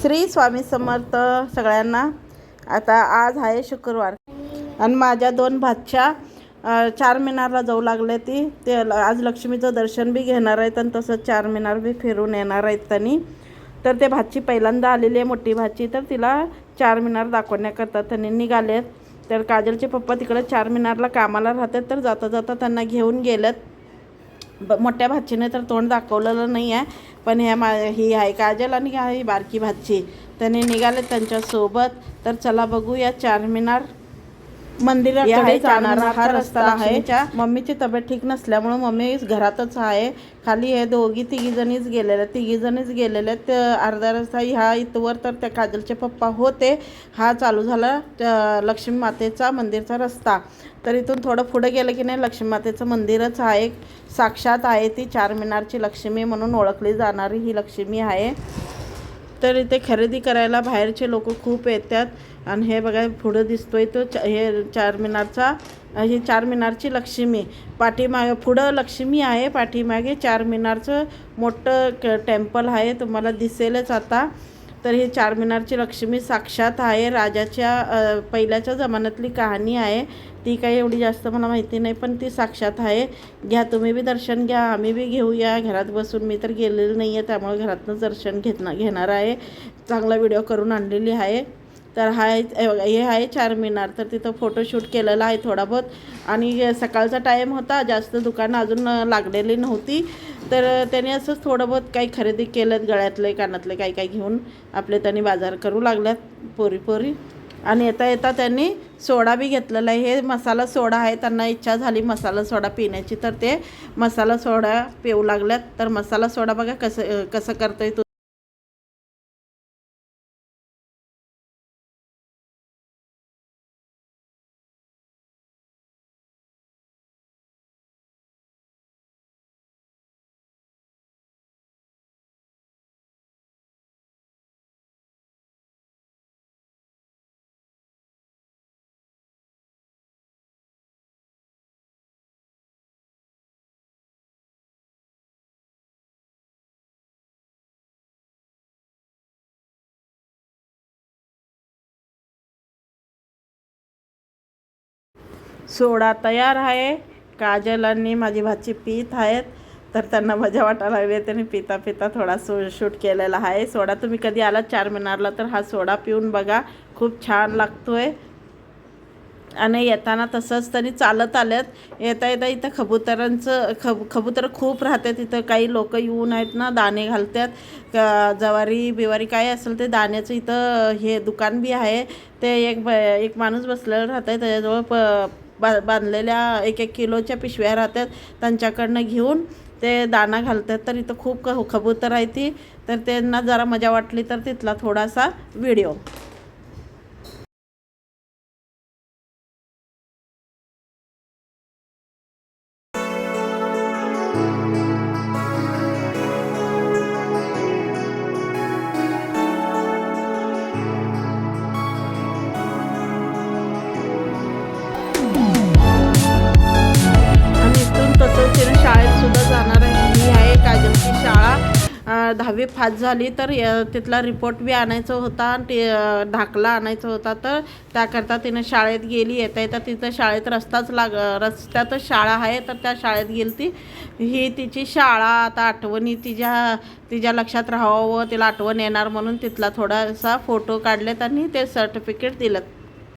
श्री स्वामी समर्थ सगळ्यांना. आता आज आहे शुक्रवार. आणि माझ्या दोन भातच्या चार मिनारला जाऊ लागले ती. ते ल- आज लक्ष्मीचं दर्शन बी घेणार आहेत आणि तसंच चार मिनार बी फिरून येणार आहेत त्यांनी. तर ते भाची पहिल्यांदा आलेली आहे मोठी भाची. तर तिला चार मिनार दाखवण्याकरता त्यांनी निघालेत. तर काजलचे पप्पा तिकडे चार मिनारला कामाला राहतात. तर जाता जाता त्यांना घेऊन गेलेत. ब मोठ्या भाचीने तर तोंड दाखवलेलं नाही आहे पण ह्या मा ही आहे काजल आणि ही बारकी भाची. त्याने निघाले त्यांच्यासोबत. तर चला बघूया चार मिनार मंदिराकडे जाणारा हा रस्ता आहे. मम्मीची तब्येत ठीक नसल्यामुळं मम्मी घरातच आहे. खाली हे दोघी तिघी जणीच गेलेल्या तिघी जणीच गेलेल्या ते अर्धा रस्ता ह्या इथवर तर त्या काजलचे पप्पा होते. हा चालू झाला लक्ष्मी मातेचा मंदिरचा रस्ता. तर इथून थोडं पुढे गेलं की नाही लक्ष्मी मातेचं मंदिरच आहे. साक्षात आहे ती चार मिनारची लक्ष्मी म्हणून ओळखली जाणारी ही लक्ष्मी आहे. तर इथे खरेदी करायला बाहेरचे लोक खूप येतात. आणि हे बघा पुढं दिसतोय तो च हे चार मिनारचा ही चार मिनारची लक्ष्मी. पाठीमागे पुढं लक्ष्मी आहे पाठीमागे चार मिनारचं मोठं क टेम्पल आहे. तुम्हाला दिसेलच आता. तर हे चार मिनारची लक्ष्मी साक्षात आहे. राजाच्या पहिल्याच्या जमान्यातली कहाणी आहे. ती काही एवढी जास्त मला माहिती नाही पण ती साक्षात आहे. घ्या तुम्ही बी दर्शन घ्या आम्ही बी घेऊया. घरात बसून मी तर गेलेली नाही आहे त्यामुळे घरातनं दर्शन घेतणार घेणार आहे. चांगला व्हिडिओ करून आणलेली आहे. तर हा हे आहे चार मिनार. तर तिथं फोटोशूट केलेला आहे थोडा बहुत आणि सकाळचा टाईम होता जास्त दुकानं अजून लागलेली नव्हती. तर त्याने असंच थोडं बहुत काही खरेदी केलं गळ्यातले कानातले काही काही घेऊन. आपले त्यांनी बाजार करू लागल्यात पोरी पोरी. आणि येता येता त्यांनी सोडा बी घेतलेला आहे. हे मसाला सोडा आहे त्यांना इच्छा झाली मसाला सोडा पिण्याची. तर ते मसाला सोडा पिऊ लागल्यात. तर मसाला सोडा बघा कसं कसं करतोय तू. सोडा तयार आहे. काजल आणि माझी भाची पीत आहेत. तर त्यांना मजा वाटायला लागली. त्यांनी पिता पिता थोडा सो शूट केलेला आहे. सोडा तुम्ही कधी आलात चार मिनारला तर हा सोडा पिऊन बघा. खूप छान लागतो आहे आणि येताना तसंच त्यांनी चालत आल्यात येता येता इथं कबुतरांचं खब खबुतर खूप राहतात. तिथं काही लोक येऊन आहेत ना दाणे घालतात. जवारी बिवारी काय असेल ते दाण्याचं इथं हे दुकान बी आहे. ते एक ब एक माणूस बसलेला राहत आहे त्याच्याजवळ प बा बांधलेल्या एक एक किलोच्या पिशव्या राहतात. त्यांच्याकडनं घेऊन ते दाणा घालतात. तर इथं खूप क कबूतर आहे ती. तर त्यांना जरा मजा वाटली तर तिथला थोडासा व्हिडिओ. दहावी पास झाली तर तिथला रिपोर्ट बी आणायचा होता आणि ते दाखला आणायचा होता. तर त्याकरता तिने शाळेत गेली. येता येता तिथं शाळेत रस्ताच लाग रस्त्यातच शाळा आहे तर त्या शाळेत गेली ती. ही तिची शाळा आता आठवणी तिच्या तिच्या लक्षात राहावं तिला आठवण येणार म्हणून तिथला थोडासा फोटो काढलेत आणि ते सर्टिफिकेट दिलं.